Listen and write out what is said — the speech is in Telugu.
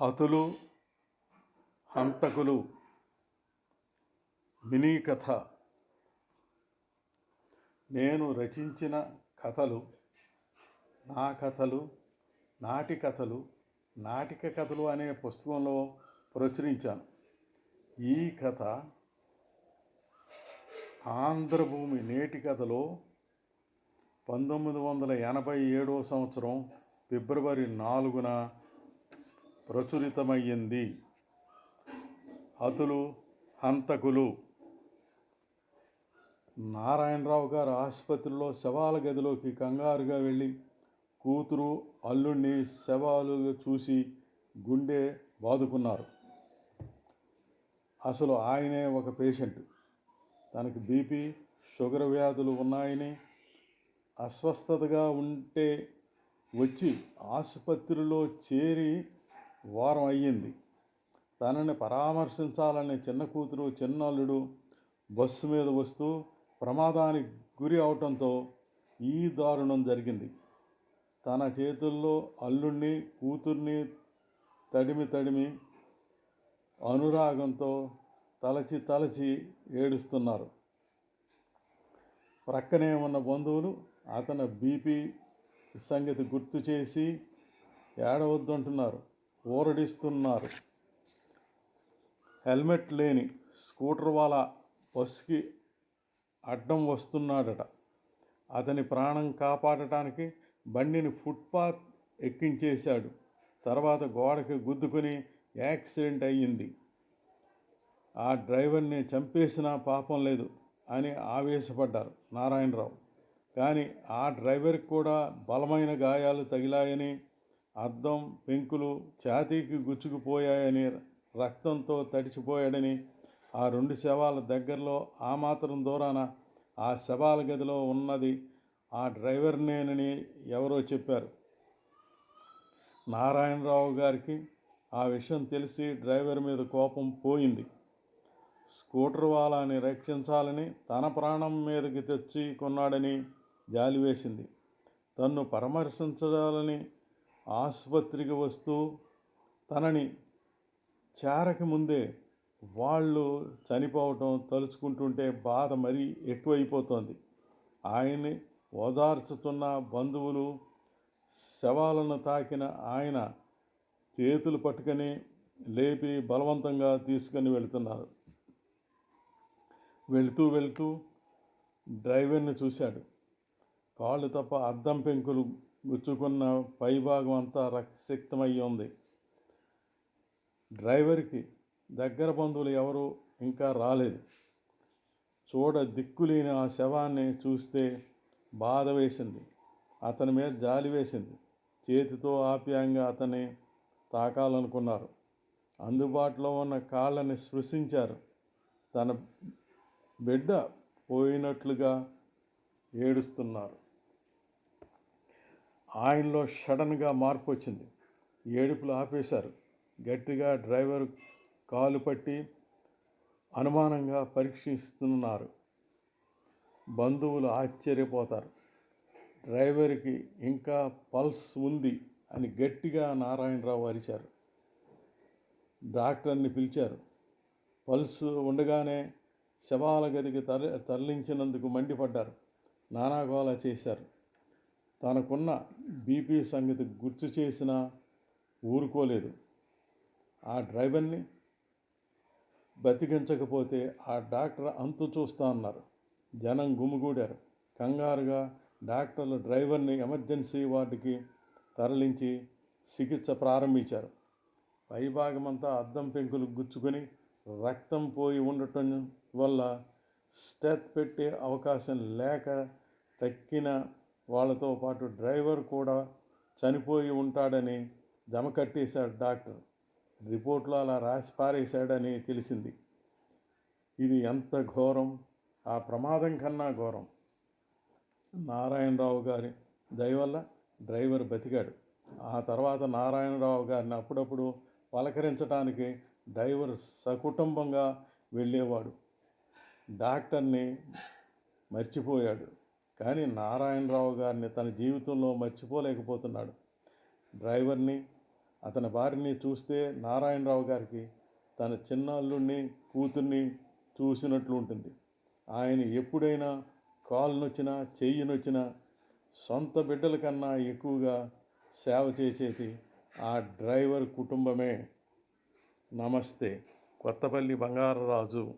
హతులు హంతకులు మినీ కథ నేను రచించిన కథలు నా కథలు నాటి కథలు నాటిక కథలు అనే పుస్తకంలో ప్రచురించాను. ఈ కథ ఆంధ్రభూమి నేటి కథలో పంతొమ్మిది వందల ఎనభై ఏడవ సంవత్సరం ఫిబ్రవరి నాలుగున ప్రచురితమయ్యింది. హతులు హంతకులు. నారాయణరావు గారు ఆసుపత్రిలో శవాల గదిలోకి కంగారుగా వెళ్ళి కూతురు అల్లుణ్ణి శవాలు చూసి గుండె బాదుకున్నారు. అసలు ఆయనే ఒక పేషెంట్. తనకు బీపీ షుగర్ వ్యాధులు ఉన్నాయని అస్వస్థతగా ఉంటే వచ్చి ఆసుపత్రిలో చేరి వారం అయ్యింది. తనని పరామర్శించాలని చిన్న కూతురు చిన్నల్లుడు బస్సు మీద వస్తూ ప్రమాదానికి గురి అవటంతో ఈ దారుణం జరిగింది. తన చేతుల్లో అల్లుణ్ణి కూతుర్ని తడిమి తడిమి అనురాగంతో తలచి తలచి ఏడుస్తున్నారు. ప్రక్కనే ఉన్న బంధువులు అతని బీపీ సంగతి గుర్తు చేసి ఏడవద్దంటున్నారు. ఊరడిస్తున్నారు హెల్మెట్ లేని స్కూటర్ వాళ్ళ బస్సుకి అడ్డం వస్తున్నాడట. అతని ప్రాణం కాపాడటానికి బండిని ఫుట్పాత్ ఎక్కించేశాడు. తర్వాత గోడకి గుద్దుకొని యాక్సిడెంట్ అయ్యింది. ఆ డ్రైవర్ని చంపేసినా పాపం లేదు అని ఆవేశపడ్డారు నారాయణరావు. కానీ ఆ డ్రైవర్కి కూడా బలమైన గాయాలు తగిలాయని అద్దం పెంకులు ఛాతీకి గుచ్చుకుపోయాయని రక్తంతో తడిచిపోయాడని ఆ రెండు శవాల దగ్గరలో ఆ మాత్రం దూరాన ఆ శవాల గదిలో ఉన్నది ఆ డ్రైవర్నేనని ఎవరో చెప్పారు. నారాయణరావు గారికి ఆ విషయం తెలిసి డ్రైవర్ మీద కోపం పోయింది. స్కూటర్ వాళ్ళని రక్షించాలని తన ప్రాణం మీదకి తెచ్చి కొన్నాడని జాలి వేసింది. తన్ను పరామర్శించాలని ఆసుపత్రికి వస్తూ తనని చేరక ముందే వాళ్ళు చనిపోవటం తలుచుకుంటుంటే బాధ మరీ ఎక్కువైపోతోంది. ఆయన్ని ఓదార్చుతున్న బంధువులు శవాలను తాకిన ఆయన చేతులు పట్టుకొని లేపి బలవంతంగా తీసుకొని వెళుతున్నారు. వెళుతూ వెళుతూ డ్రైవర్ని చూశాడు. కాళ్ళు తప్ప అద్దం పెంకులు గుచ్చుకున్న పైభాగం అంతా రక్తసిక్తమై ఉంది. డ్రైవర్కి దగ్గర బంధువులు ఎవరు ఇంకా రాలేదు. చూడ దిక్కులేని ఆ శవాన్ని చూస్తే బాధ వేసింది. అతని మీద జాలి వేసింది. చేతితో ఆప్యాయంగా అతన్ని తాకాలనుకున్నారు. అందుబాటులో ఉన్న కాళ్ళని స్పృశించారు. తన బిడ్డ పోయినట్లుగా ఏడుస్తున్నారు. ఆయనలో సడన్గా మార్పు వచ్చింది. ఏడుపులు ఆపేశారు. గట్టిగా డ్రైవర్ కాలు పట్టి అనుమానంగా పరీక్షిస్తున్నారు. బంధువులు ఆశ్చర్యపోతారు. డ్రైవర్కి ఇంకా పల్స్ ఉంది అని గట్టిగా నారాయణరావు అరిచారు. డాక్టర్ని పిలిచారు. పల్స్ ఉండగానే శవాల గదికి తరలి తరలించినందుకు మండిపడ్డారు. నానాగోళ చేశారు. తనకున్న బీపీ సంగతి గుర్తు చేసినా ఊరుకోలేదు. ఆ డ్రైవర్ని బతికించకపోతే ఆ డాక్టర్ అంతు చూస్తా అన్నారు. జనం గుమిగూడారు. కంగారుగా డాక్టర్లు డ్రైవర్ని ఎమర్జెన్సీ వార్డుకి తరలించి చికిత్స ప్రారంభించారు. పైభాగమంతా అద్దం పెంకులు గుచ్చుకొని రక్తం పోయి ఉండటం వల్ల స్టెత్ పెట్టే అవకాశం లేక తక్కిన వాళ్ళతో పాటు డ్రైవర్ కూడా చనిపోయి ఉంటాడని జమ కట్టేశాడు డాక్టర్. రిపోర్ట్లో అలా రాసి పారేశాడని తెలిసింది. ఇది ఎంత ఘోరం? ఆ ప్రమాదం కన్నా ఘోరం. నారాయణరావు గారి దయవల్ల డ్రైవర్ బతికాడు. ఆ తర్వాత నారాయణరావు గారిని అప్పుడప్పుడు పలకరించడానికి డ్రైవర్ సకుటుంబంగా వెళ్ళేవాడు. డాక్టర్ని మర్చిపోయాడు. కానీ నారాయణరావు గారిని తన జీవితంలో మర్చిపోలేకపోతున్నాడు. డ్రైవర్ని అతని భార్యని చూస్తే నారాయణరావు గారికి తన చిన్నల్లుడిని కూతుర్ని చూసినట్లు ఉంటుంది. ఆయన ఎప్పుడైనా కాలునొచ్చినా చెయ్యి నొచ్చినా సొంత బిడ్డల కన్నా ఎక్కువగా సేవ చేసేది ఆ డ్రైవర్ కుటుంబమే. నమస్తే. కొత్తపల్లి బంగారరాజు.